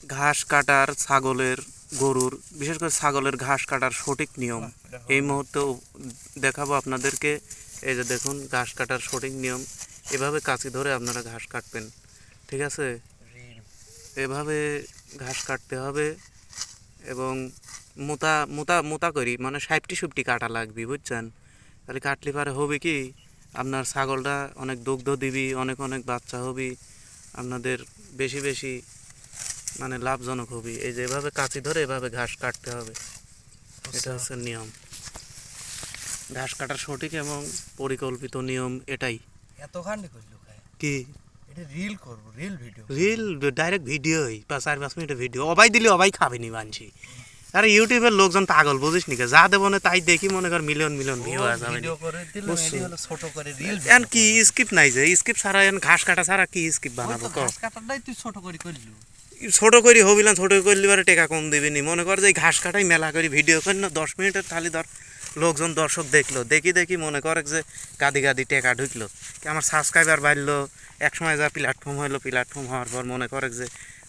ঘাস কাটার ছাগলের গরুর বিশেষ করে ছাগলের ঘাস কাটার সঠিক নিয়ম। এই মুহূর্তে দেখাবো আপনাদেরকে। এই যে দেখুন ঘাস কাটার সঠিক নিয়ম। এভাবে কাঁচি ধরে আপনারা ঘাস কাটবেন। ঠিক আছে? এভাবে ঘাস কাটতে হবে এবং মোতা মোতা মোতা করি। মানে সাইপটি সুপটি কাটা লাগবে বুঝছেন? তাহলে কাটলে পারে হবে কি? আপনার ছাগলটা অনেক দুগ্ধ দিবি অনেক অনেক বাচ্চা হবি। আপনাদের বেশি বেশি মানে লাভজনক হবি। এই যে এভাবে কাঁচি ধরে এভাবে ঘাস কাটতে হবে। এটা হচ্ছে নিয়ম। ঘাস কাটার সঠিক এবং পরিকল্পিত নিয়ম এটাই। এত খান্ডি করল কি? এটা রিল করব রিল ভিডিও রিল ডাইরেক্ট ভিডিওই পাঁচ চার পাঁচ মিনিটের ভিডিও। অবাই দিলে অবাই খাবে নি মানছি। আরে ইউটিউবের লোকজন পাগল বুঝিস নি যা দেবো না তাই দেখি মনে কর মিলিয়ন মিলিয়ন ভিউ আসবে ভিডিও করে হলো ছোট করে রিল এন কি স্কিপ নাই যে? স্কিপ ছাড়া এন ঘাস কাটা ছাড়া কি স্কিপ বানাবো? ঘাস কাটাটাই তুই ছোট করে করলু ছোট করি হবিলাম ছোট করলে বারে টেকা কম দিবি নি। মনে কর যে ঘাস কাটাই মেলা করি ভিডিও করি না, দশ মিনিটের খালি ধর, লোকজন দর্শক দেখল, দেখি দেখি মনে করে যে গাদি গাদি টেকা ঢুকলো আমার সাবস্ক্রাইবার বাড়লো, এক সময় যা প্ল্যাটফর্ম হইল প্ল্যাটফর্ম হওয়ার পর মনে করে যে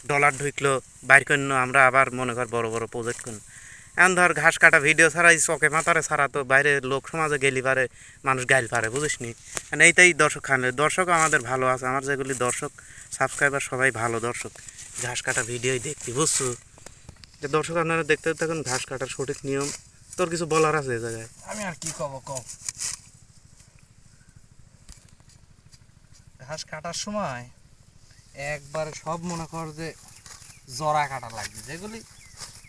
ডলার ঢুকলো, বাইর করল আমরা আবার মনে কর বড় বড় প্রজেক্ট করল এখন ধর ঘাস কাটা ভিডিও ছাড়া, এই চকে মাথারে ছাড়া তো বাইরে লোক সমাজে গেলি পারে, মানুষ গাইল পারে, বুঝিস নি? এইটাই দর্শক খানে, দর্শক আমাদের ভালো আছে, আমার যেগুলি দর্শক সাবস্ক্রাইবার সবাই ভালো দর্শক। ঘাস কাটা ভিডিওই দেখতি বুঝছ? যে দর্শক আপনারা দেখতে থাকুন ঘাস কাটার সঠিক নিয়ম। তোর কিছু বলার আছে এই জায়গায়? আমি আর কি কব কম ঘাস কাটার সময় একবার সব মনে কর যে জরা কাটা লাগবে। যেগুলি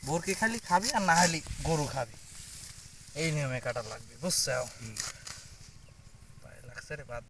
বোরকে খালি খাবি আর না হলে গরু খাবি। এই নিয়মে কাটা লাগবে বুঝছ? লাগছে রে বাদ।